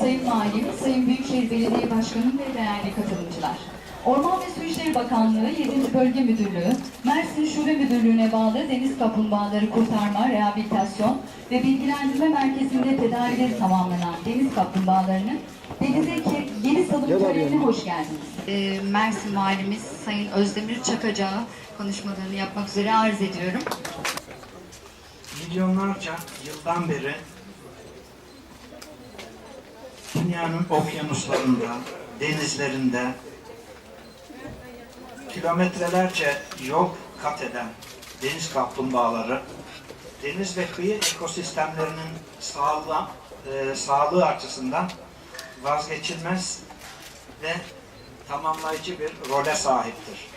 Sayın Valim, Sayın Büyükşehir Belediye Başkanım ve değerli katılımcılar. Orman ve Su İşleri Bakanlığı 7. Bölge Müdürlüğü, Mersin Şube Müdürlüğü'ne bağlı Deniz Kaplumbağaları Kurtarma, Rehabilitasyon ve Bilgilendirme Merkezi'nde tedavileri tamamlanan deniz kaplumbağalarının denize geri salım törenine hoş geldiniz. Ee, Mersin Valimiz Sayın Özdemir Çakacak'a konuşmalarını yapmak üzere arz ediyorum. milyonlarca yıldan beri dünyanın okyanuslarında, denizlerinde kilometrelerce yol kat eden deniz kaplumbağaları deniz ve kıyı ekosistemlerinin sağlığı, e, sağlığı açısından vazgeçilmez ve tamamlayıcı bir role sahiptir.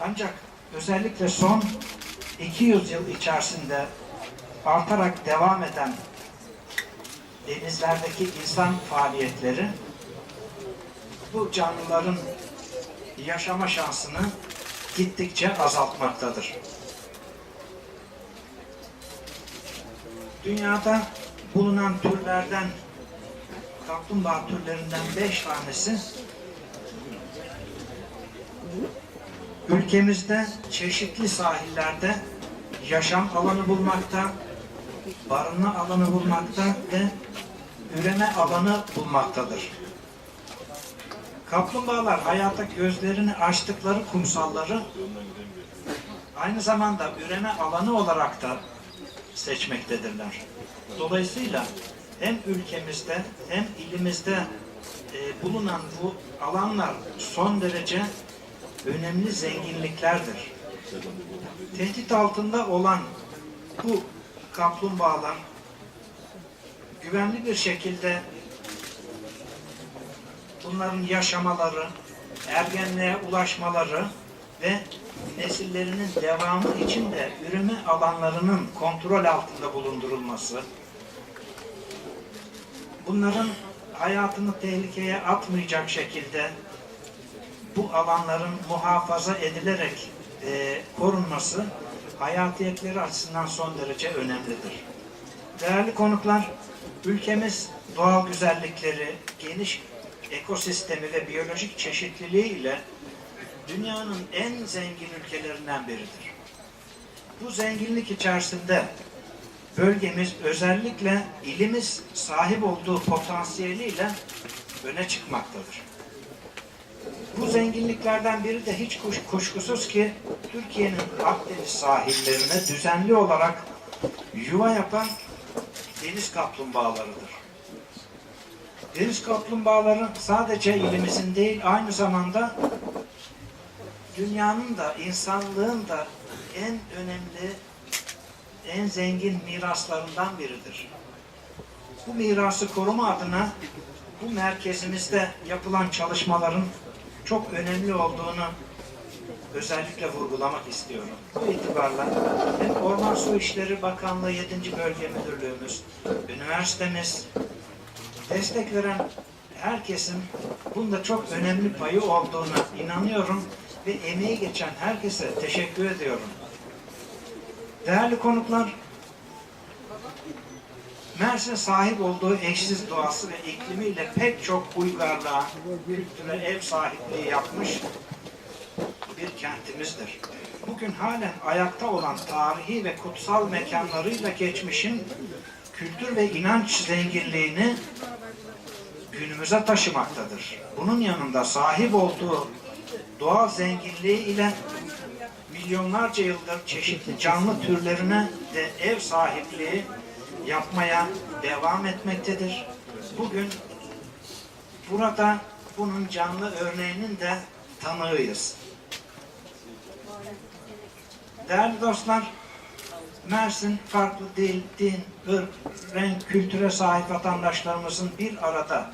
Ancak özellikle son 200 yıl içerisinde artarak devam eden denizlerdeki insan faaliyetleri bu canlıların yaşama şansını gittikçe azaltmaktadır. Dünyada bulunan türlerden kaplumbağa türlerinden beş tanesi ülkemizde çeşitli sahillerde yaşam alanı bulmakta, barınma alanı bulmakta ve üreme alanı bulmaktadır. Kaplumbağalar hayata gözlerini açtıkları kumsalları aynı zamanda üreme alanı olarak da seçmektedirler. Dolayısıyla hem ülkemizde hem ilimizde e, bulunan bu alanlar son derece önemli zenginliklerdir. Tehdit altında olan bu kaplumbağalar güvenli bir şekilde bunların yaşamaları, ergenliğe ulaşmaları ve nesillerinin devamı için de üreme alanlarının kontrol altında bulundurulması, bunların hayatını tehlikeye atmayacak şekilde bu alanların muhafaza edilerek e, korunması hayatiyetleri açısından son derece önemlidir. Değerli konuklar, ülkemiz doğal güzellikleri, geniş ekosistemi ve biyolojik çeşitliliği ile dünyanın en zengin ülkelerinden biridir. Bu zenginlik içerisinde bölgemiz özellikle ilimiz sahip olduğu potansiyeliyle öne çıkmaktadır. Bu zenginliklerden biri de hiç kuş- kuşkusuz ki Türkiye'nin Akdeniz sahillerine düzenli olarak yuva yapan deniz kaplumbağalarıdır. Deniz kaplumbağaları sadece ilimizin değil aynı zamanda dünyanın da insanlığın da en önemli en zengin miraslarından biridir. Bu mirası koruma adına bu merkezimizde yapılan çalışmaların çok önemli olduğunu özellikle vurgulamak istiyorum. Bu itibarla hem Orman Su İşleri Bakanlığı 7. Bölge Müdürlüğümüz, üniversitemiz, destek veren herkesin bunda çok önemli payı olduğuna inanıyorum ve emeği geçen herkese teşekkür ediyorum. Değerli konuklar, Mersin sahip olduğu eşsiz doğası ve iklimiyle pek çok uygarlığa, kültüre ev sahipliği yapmış bir kentimizdir. Bugün halen ayakta olan tarihi ve kutsal mekanlarıyla geçmişin kültür ve inanç zenginliğini günümüze taşımaktadır. Bunun yanında sahip olduğu doğal zenginliği ile milyonlarca yıldır çeşitli canlı türlerine de ev sahipliği yapmaya devam etmektedir. Bugün burada bunun canlı örneğinin de tanığıyız. Değerli dostlar, Mersin farklı dil, din, ırk, renk, kültüre sahip vatandaşlarımızın bir arada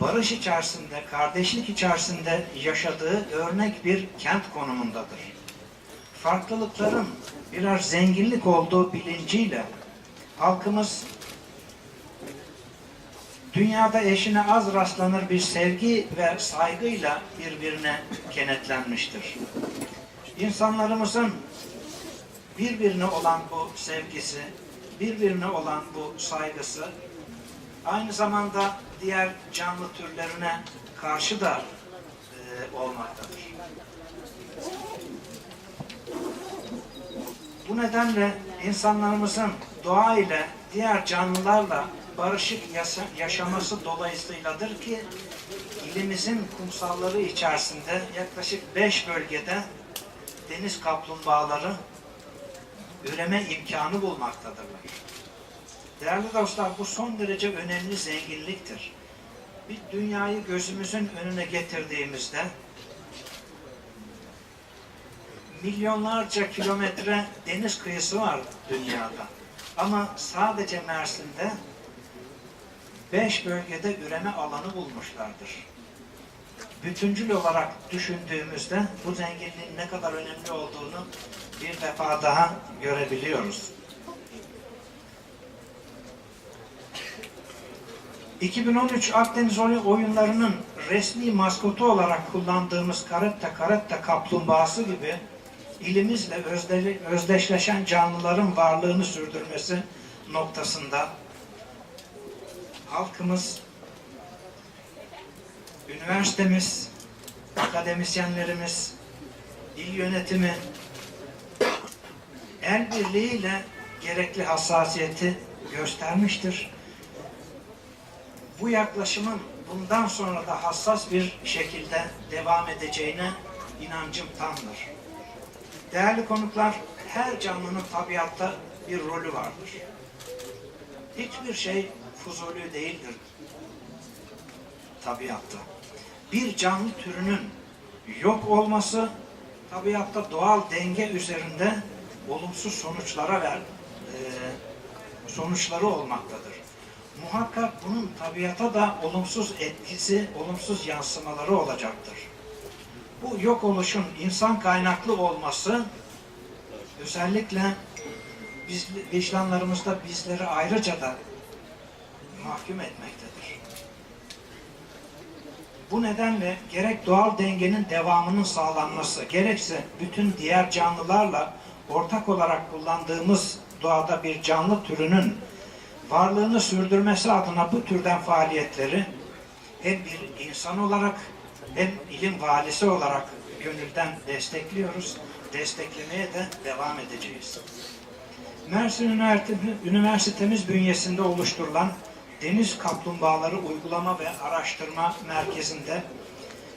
barış içerisinde, kardeşlik içerisinde yaşadığı örnek bir kent konumundadır. Farklılıkların birer zenginlik olduğu bilinciyle halkımız dünyada eşine az rastlanır bir sevgi ve saygıyla birbirine kenetlenmiştir. İnsanlarımızın birbirine olan bu sevgisi, birbirine olan bu saygısı aynı zamanda diğer canlı türlerine karşı da e, olmaktadır. Bu nedenle insanlarımızın doğa ile diğer canlılarla barışık yaşaması dolayısıyladır ki ilimizin kumsalları içerisinde yaklaşık 5 bölgede deniz kaplumbağaları üreme imkanı bulmaktadırlar. Değerli dostlar bu son derece önemli zenginliktir. Bir dünyayı gözümüzün önüne getirdiğimizde milyonlarca kilometre deniz kıyısı var dünyada. Ama sadece Mersin'de beş bölgede üreme alanı bulmuşlardır. Bütüncül olarak düşündüğümüzde bu zenginliğin ne kadar önemli olduğunu bir defa daha görebiliyoruz. 2013 Akdeniz Oy- oyunlarının resmi maskotu olarak kullandığımız karetta karetta kaplumbağası gibi ilimizle özde- özdeşleşen canlıların varlığını sürdürmesi noktasında halkımız, üniversitemiz, akademisyenlerimiz, il yönetimi el birliğiyle gerekli hassasiyeti göstermiştir. Bu yaklaşımın bundan sonra da hassas bir şekilde devam edeceğine inancım tamdır. Değerli konuklar, her canlının tabiatta bir rolü vardır. Hiçbir şey fuzuli değildir tabiatta. Bir canlı türünün yok olması tabiatta doğal denge üzerinde olumsuz sonuçlara ver, e, sonuçları olmaktadır. Muhakkak bunun tabiata da olumsuz etkisi, olumsuz yansımaları olacaktır. Bu yok oluşun insan kaynaklı olması özellikle biz, vicdanlarımızda bizleri ayrıca da mahkum etmektedir. Bu nedenle gerek doğal dengenin devamının sağlanması, gerekse bütün diğer canlılarla ortak olarak kullandığımız doğada bir canlı türünün varlığını sürdürmesi adına bu türden faaliyetleri hem bir insan olarak hem ilim valisi olarak gönülden destekliyoruz. Desteklemeye de devam edeceğiz. Mersin Üniversitemiz bünyesinde oluşturulan Deniz Kaplumbağaları Uygulama ve Araştırma Merkezi'nde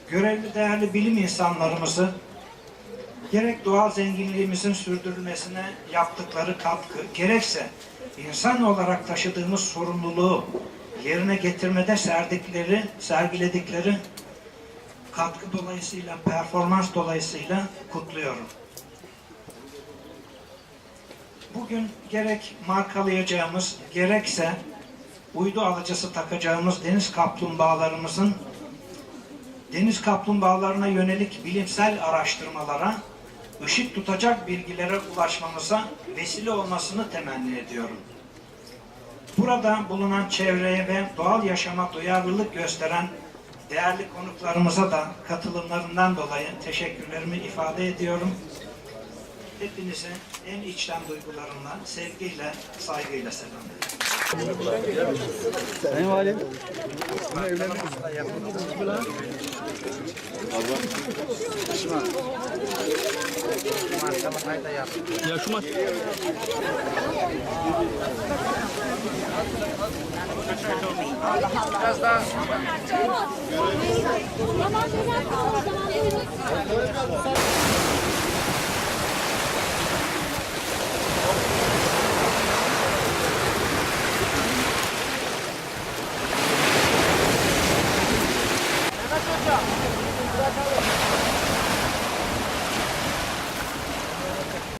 görevli değerli bilim insanlarımızı gerek doğal zenginliğimizin sürdürülmesine yaptıkları katkı, gerekse insan olarak taşıdığımız sorumluluğu yerine getirmede serdikleri, sergiledikleri katkı dolayısıyla, performans dolayısıyla kutluyorum. Bugün gerek markalayacağımız, gerekse uydu alıcısı takacağımız deniz kaplumbağalarımızın deniz kaplumbağalarına yönelik bilimsel araştırmalara, ışık tutacak bilgilere ulaşmamıza vesile olmasını temenni ediyorum. Burada bulunan çevreye ve doğal yaşama duyarlılık gösteren değerli konuklarımıza da katılımlarından dolayı teşekkürlerimi ifade ediyorum. Hepinizi en içten duygularımla, sevgiyle, saygıyla selamlıyorum. Sayın Valim. Ya şu maç. Tamam, tamam.